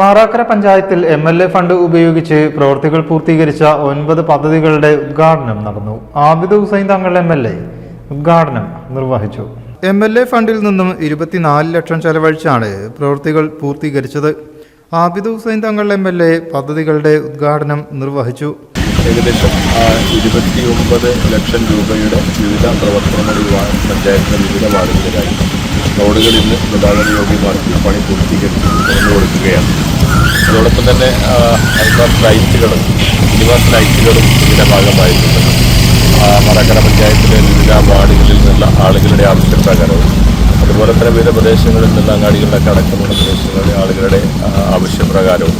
മാറാക്കര പഞ്ചായത്തിൽ M L A fund ഉപയോഗിച്ച് പ്രവൃത്തികൾ പൂർത്തീകരിച്ച ഒൻപത് പദ്ധതികളുടെ ഉദ്ഘാടനം നടന്നു. Abid Hussain Thangal M L A ഉദ്ഘാടനം നിർവഹിച്ചു. എം എൽ എ ഫണ്ടിൽ നിന്നും ഇരുപത്തിനാല് ലക്ഷം ചെലവഴിച്ചാണ് പ്രവൃത്തികൾ പൂർത്തീകരിച്ചത്. Abid Hussain Thangal M L A പദ്ധതികളുടെ ഉദ്ഘാടനം നിർവഹിച്ചു. ഏകദേശം ഇരുപത്തി ഒമ്പത് ലക്ഷം രൂപയുടെ വിവിധ പ്രവർത്തനങ്ങൾ പഞ്ചായത്തിലെ പഞ്ചായത്തിന്റെ വിവിധ വാർഡുകളിലായി. റോഡുകൾ ഇന്ന് ഗതാഗത യോഗ്യമാക്കി അതോടൊപ്പം തന്നെ ഹൈമാസ് ലൈറ്റുകളും നിവാസ് ലൈറ്റുകളും ഇതിന്റെ ഭാഗമായിട്ടുണ്ട്. മറക്കര പഞ്ചായത്തിലെ വിവിധ വാർഡുകളിൽ നിന്നുള്ള ആളുകളുടെ ആവശ്യപ്രകാരവും അതുപോലെ തന്നെ വിവിധ പ്രദേശങ്ങളിൽ നിന്നുള്ള അങ്ങാടികളിലൊക്കെ അടക്കമുള്ള പ്രദേശങ്ങളിലെ ആളുകളുടെ ആവശ്യപ്രകാരവും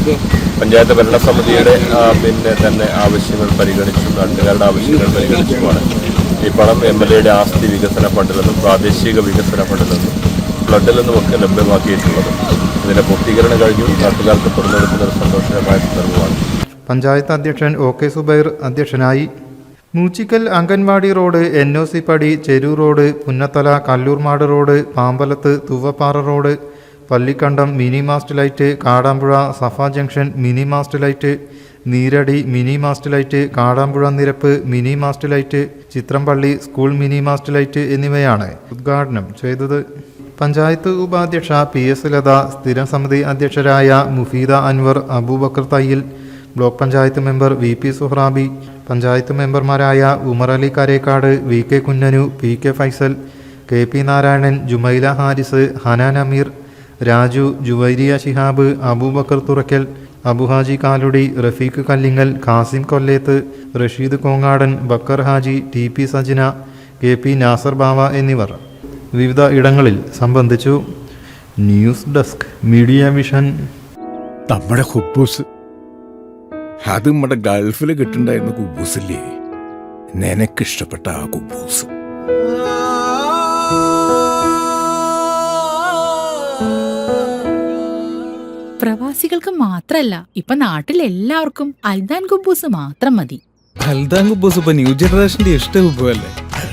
പഞ്ചായത്ത് ഭരണസമിതിയുടെ പിന്നെ തന്നെ ആവശ്യങ്ങൾ പരിഗണിച്ചും നാട്ടുകാരുടെ ആവശ്യങ്ങൾ പരിഗണിച്ചുമാണ്. ഈ പണം എം എൽ എയുടെ ആസ്തി വികസന ഫണ്ടിൽ നിന്നും പ്രാദേശിക വികസന ഫണ്ടിൽ നിന്നും ഫ്ലഡിൽ നിന്നുമൊക്കെ ലഭ്യമാക്കിയിട്ടുള്ളത്. ഇതിന്റെ പൂർത്തീകരണം കഴിഞ്ഞു. നാട്ടുകാർക്ക് തുറന്നെടുക്കുന്ന ഒരു സന്തോഷകരമായ സന്ദർഭമാണ്. പഞ്ചായത്ത് അധ്യക്ഷൻ ഒ കെ സുബൈർ അധ്യക്ഷനായി. Moochikkal anganwadi road N O C പടി Cherur road Punnathala Kallurmad road Pambalath Thuvappara road Pallikkandam mini mast light Kadampuzha Safa junction mini mast light Neeradi mini mast light Kadampuzha നിരപ്പ് mini mast light Chithrampally school mini mast light എന്നിവയാണ് ഉദ്ഘാടനം ചെയ്തത്. പഞ്ചായത്ത് ഉപാധ്യക്ഷ P S Latha സ്ഥിരം സമിതി അധ്യക്ഷരായ Mufeeda Anwar Abubacker Thayyil block panchayat member V P Suhrabi panchayat മെമ്പർമാരായ Umar Ali Karekkad V K Kunhanu P K Faisal K P Narayanan Jumaila Haris Hanan Ameer Raju Juvairiya Shihab Abubakar Thurakkal Abuhaji Kaludi Rafeeq Kallingal Khasim Kolleth Rasheed Kongadan Bakkar Haji T P Sajina K P Nasar Bava എന്നിവർ. വിവിധ ഇടങ്ങളിൽ സംബന്ധിച്ചു news desk media vision നമ്മുടെ കുബൂസ്. അത് നമ്മുടെ ഗൾഫിൽ കിട്ടുണ്ടായിരുന്ന കുബൂസില്ലേ? നിനക്കിഷ്ടപ്പെട്ട ആ കുബൂസ്. പ്രവാസികൾക്ക് മാത്രല്ല ഇപ്പൊ നാട്ടിൽ എല്ലാവർക്കും അൽദാൻ കുബൂസ് മാത്രം മതി. അൽദാൻ കുബൂസ് ഇപ്പൊ ന്യൂ ജനറേഷന്റെ ഇഷ്ട കുബുവല്ലേ